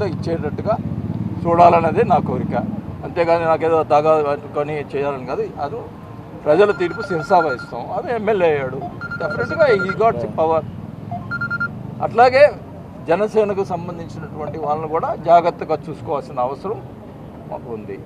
ప్రభుత్వం ఇచ్చేటట్టుగా చూడాలన్నదే నా కోరిక. అంతేగాని నాకేదో దాగా పట్టుకొని చేయాలని కాదు. అది ప్రజల తీర్పు శిరసావహిస్తాం అది ఎమ్మెల్యే అయ్యాడు. డెఫినెట్గా ఈ గాట్ పవర్ అట్లాగే జనసేనకు సంబంధించినటువంటి వాళ్ళని కూడా జాగ్రత్తగా చూసుకోవాల్సిన అవసరం మాకు ఉంది.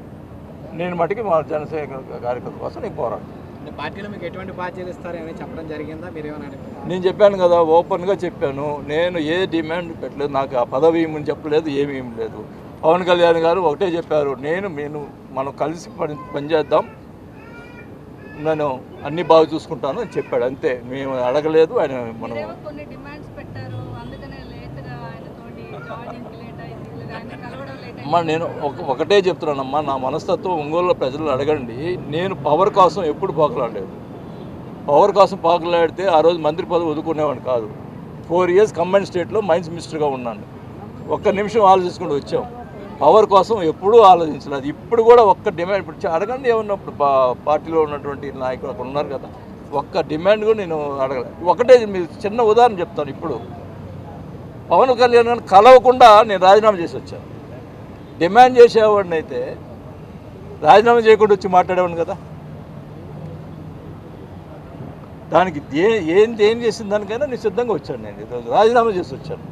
నేను మటుకి మా జనసేన కార్యకర్త కోసం నేను పోరాడుతాను పార్టీలో మీకు ఎటువంటి బాధ్యతలు ఇస్తారని చెప్పడం జరిగిందా? మీరు ఏమైనా అడుగుతారా? నేను చెప్పాను కదా ఓపెన్గా చెప్పాను. నేను ఏ డిమాండ్ పెట్టలేదు. నాకు ఆ పదవి ఏమని చెప్పలేదు ఏమీ ఏం లేదు. పవన్ కళ్యాణ్ గారు ఒకటే చెప్పారు నేను నేను మనం కలిసి పని పనిచేద్దాం నేను అన్ని బాగా చూసుకుంటాను అని చెప్పాడు. అంతే మేము అడగలేదు ఆయన మనం అమ్మా నేను ఒక ఒకటే చెప్తున్నానమ్మా నా మనస్తత్వం ఒంగోలులో ప్రజలు అడగండి. నేను పవర్ కోసం ఎప్పుడు పోకలాడలేదు. పవర్ కోసం పోకలాడితే ఆ రోజు మంత్రి పదవి వదుకునేవాడిని కాదు. ఫోర్ ఇయర్స్ కంబైన్ స్టేట్లో మైన్స్ మినిస్టర్గా ఉన్నాను. ఒక్క నిమిషం ఆలోచించుకుంటూ వచ్చాం. పవర్ కోసం ఎప్పుడూ ఆలోచించలేదు. ఇప్పుడు కూడా ఒక్క డిమాండ్ ఇప్పుడు అడగండి ఏమన్నప్పుడు పా- పార్టీలో ఉన్నటువంటి నాయకులు అక్కడ ఉన్నారు కదా ఒక్క డిమాండ్ కూడా నేను అడగలేదు ఒకటే మీరు చిన్న ఉదాహరణ చెప్తాను ఇప్పుడు. పవన్ కళ్యాణ్ కలవకుండా నేను రాజీనామా చేసి వచ్చాను. డిమాండ్ చేసేవాడిని అయితే రాజీనామా చేయకుండా వచ్చి మాట్లాడేవాడిని కదా. దానికి ఏ ఏం ఏం చేసిన దానికైనా నేను సిద్ధంగా వచ్చాను నేను. ఈరోజు రాజీనామా చేసి వచ్చాను.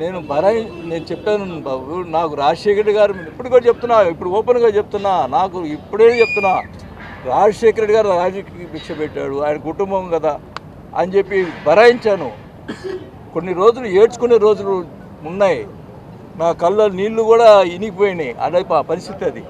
నేను బరాయి నేను చెప్పాను బాబు నాకు రాజశేఖర్ గారు ఇప్పుడు కూడా చెప్తున్నా ఇప్పుడు ఓపెన్గా చెప్తున్నా నాకు ఇప్పుడే చెప్తున్నా. రాజశేఖర రెడ్డి గారు రాజకీయ భిక్ష పెట్టాడు ఆయన కుటుంబం కదా. అని చెప్పి బరాయించాను. కొన్ని రోజులు ఏడ్చుకునే రోజులు ఉన్నాయి. నా కళ్ళ నీళ్ళు కూడా ఇనిగిపోయినాయి. అదే పరిస్థితి అది.